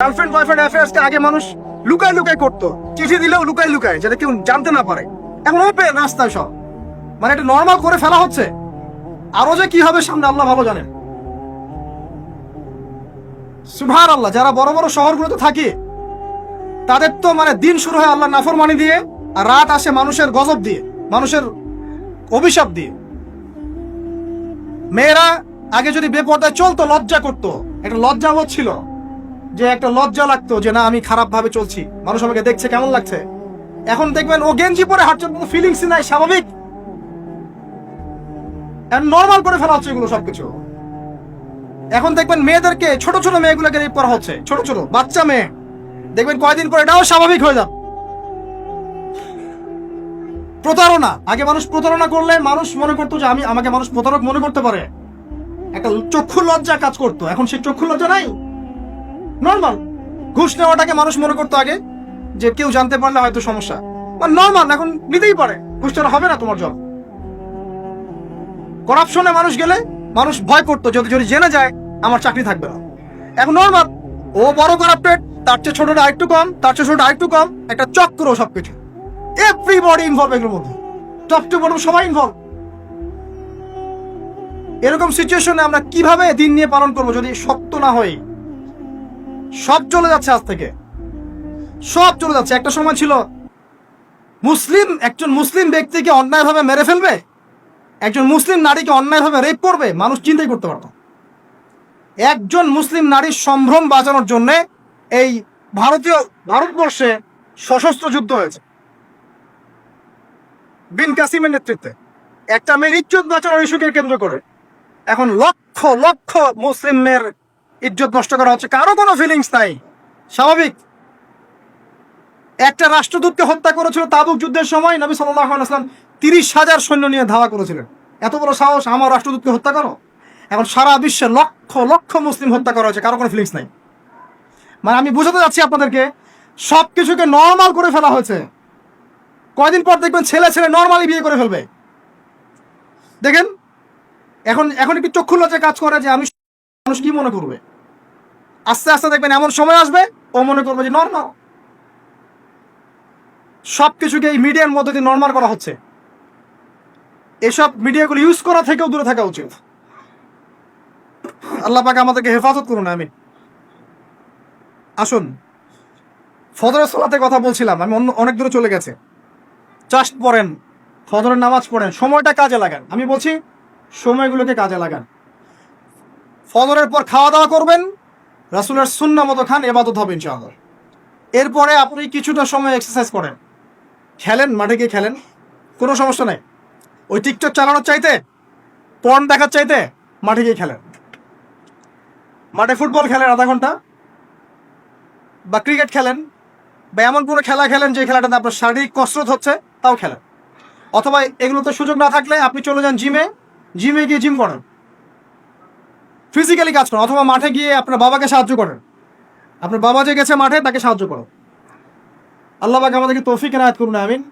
Girlfriend boyfriend অ্যাফেয়ার্সকে আগে মানুষ লুকায় লুকায় করতো। চিঠি দিলেও লুকায় লুকায় যাতে কেউ জানতে না পারে। এখন ওপেন রাস্তায় সব। মানে এটা নর্মাল করে ফেলা হচ্ছে। আরও যে কি হবে সামনে আল্লাহ ভালো জানেন। সুভার আল্লাহ যারা বড় বড় শহরগুলোতে থাকে, তাদের তো মানে দিন শুরু হয় আল্লাহ নাফরমানি দিয়ে, আর রাত আসে মানুষের গজব দিয়ে, মানুষের অভিশাপ দিয়ে। মেয়েরা আগে যদি বেপর্দায় চলতো, লজ্জা করতো। একটা লজ্জাবোধ ছিল। যে একটা লজ্জা লাগতো যে না, আমি খারাপ ভাবে চলছি। মানুষ আমাকে দেখছে, কেমন লাগছে? এখন দেখবেন ও গেঞ্জি পরে হাঁটছে, কোনো ফিলিংস নাই, স্বাভাবিক। নর্মাল করে ফেলা হচ্ছে এগুলো সবকিছু। এখন দেখবেন মেয়েদেরকে, ছোট ছোট মেয়েগুলোকে রেপ করা হচ্ছে, ছোট ছোট, বাচ্চা মেয়ে। দেখবেন কয়দিন পরে এটাও স্বাভাবিক হয়ে যাবে। প্রতারণা। আগে মানুষ প্রতারণা করলে মানুষ মনে করতো যে আমি, আমাকে মানুষ প্রতারক মনে করতে পারে। একটা চক্ষু লজ্জা কাজ করতো। এখন সেই চক্ষু লজ্জা নাই। নর্মাল ঘুষ নেওয়াটাকে মানুষ মনে করতো আগে যে কেউ জানতে পারলে হয়তো সমস্যা। নর্মাল এখন নিতেই পারে। ঘুষ নেওয়া হবে না তোমার জব করাপশনে মানুষ গেলে মানুষ ভয় করতো, যদি যদি জেনে যায়, আমার চাকরি থাকবে না। এখন নর্মাল ও বড় করাপ্টেড তার চেয়ে ছোটটা আরেকটু কম, তার চেয়ে ছোটটা আরেকটু কম, একটা চক্র সব সবকিছু। এভরিবডি ইনভলভ এগুলোর মধ্যে। টপ টু বটম সবাই ইনভলভ এরকম সিচুয়েশনে আমরা কীভাবে দিন নিয়ে পালন করব যদি সত্য না হই সব চলে যাচ্ছে আজ থেকে। সব চলে যাচ্ছে। একটা সময় ছিল, মুসলিম একজন মুসলিম ব্যক্তিকে অন্যায়ভাবে মেরে ফেলবে, একজন মুসলিম নারীকে অন্যায়ভাবে রেপ করবে, মানুষ চিন্তাই করতে পারত। একজন মুসলিম নারীর সম্ভ্রম বাঁচানোর জন্য এই ভারতীয় ভারতবর্ষে সশস্ত্র যুদ্ধ হয়েছে। বিন কাসিমের নেতৃত্বে। একটা মেয়ের ইজ্জত বাঁচানোর ইস্যুকে কেন্দ্র করে। এখন লক্ষ লক্ষ মুসলিম মেয়ের ইজ্জত নষ্ট করা হচ্ছে। কারও কোনো ফিলিংস নাই। স্বাভাবিক। একটা রাষ্ট্রদূতকে হত্যা করেছিল তাবুক যুদ্ধের সময় নবী সাল্লাহ আসলাম তিরিশ হাজার সৈন্য নিয়ে ধাওয়া করেছিলেন। এত বড় সাহস আমার রাষ্ট্রদূতকে হত্যা করো? এখন সারা বিশ্বে লক্ষ লক্ষ মুসলিম হত্যা করা হয়েছে, কারও কোনো ফিলিংস নাই। মানে আমি বুঝাতে যাচ্ছি আপনাদেরকে সব কিছুকে নর্মাল করে ফেলা হয়েছে। কয়দিন পর দেখবেন ছেলে ছেলে নর্মালি বিয়ে করে ফেলবে। দেখেন, এখন এখন একটু চক্ষু লজ্জায় কাজ করে যে আমি মানুষ কি মনে করবে? আস্তে আস্তে দেখবেন এমন সময় আসবে, ও মনে করবে যে নর্মাল সব কিছুকে এই মিডিয়ার মধ্যে দিয়ে নর্মাল করা হচ্ছে, এসব মিডিয়াগুলো ইউজ করা থেকেও দূরে থাকা উচিত। আল্লাহ পাকে আমাদেরকে হেফাজত করুন আমি আসুন, ফজরের সোলাতে কথা বলছিলাম, আমি অন্য অনেক দূরে চলে গেছে। চাষ্ট পড়েন, ফজরের নামাজ পড়েন, সময়টা কাজে লাগান। আমি বলছি, সময়গুলোকে কাজে লাগান। ফজরের পর খাওয়া দাওয়া করবেন রাসুলের সুন্না মতো খান, এবাদত হবে ইনশাআল্লাহ। এরপরে আপনি কিছুটা সময় এক্সারসাইজ করেন। খেলেন, মাঠে গিয়ে খেলেন, কোনো সমস্যা নেই। ওই টিকটক চালানোর চাইতে পর্ন দেখার চাইতে মাঠে গিয়ে খেলেন। মাঠে ফুটবল খেলেন আধা ঘণ্টা, বা ক্রিকেট খেলেন, বা এমন কোনো খেলা খেলেন যে খেলাটাতে আপনার শারীরিক কসরত হচ্ছে, তাও খেলেন। অথবা এগুলোতে সুযোগ না থাকলে আপনি চলে যান জিমে জিমে গিয়ে জিম করেন। ফিজিক্যালি কাজ করেন অথবা মাঠে গিয়ে আপনার বাবাকে সাহায্য করেন। আপনার বাবা যে গেছে মাঠে, তাকে সাহায্য করো। আল্লাহ পাক আমাদেরকে তৌফিক রায়াত করুন, আমিন।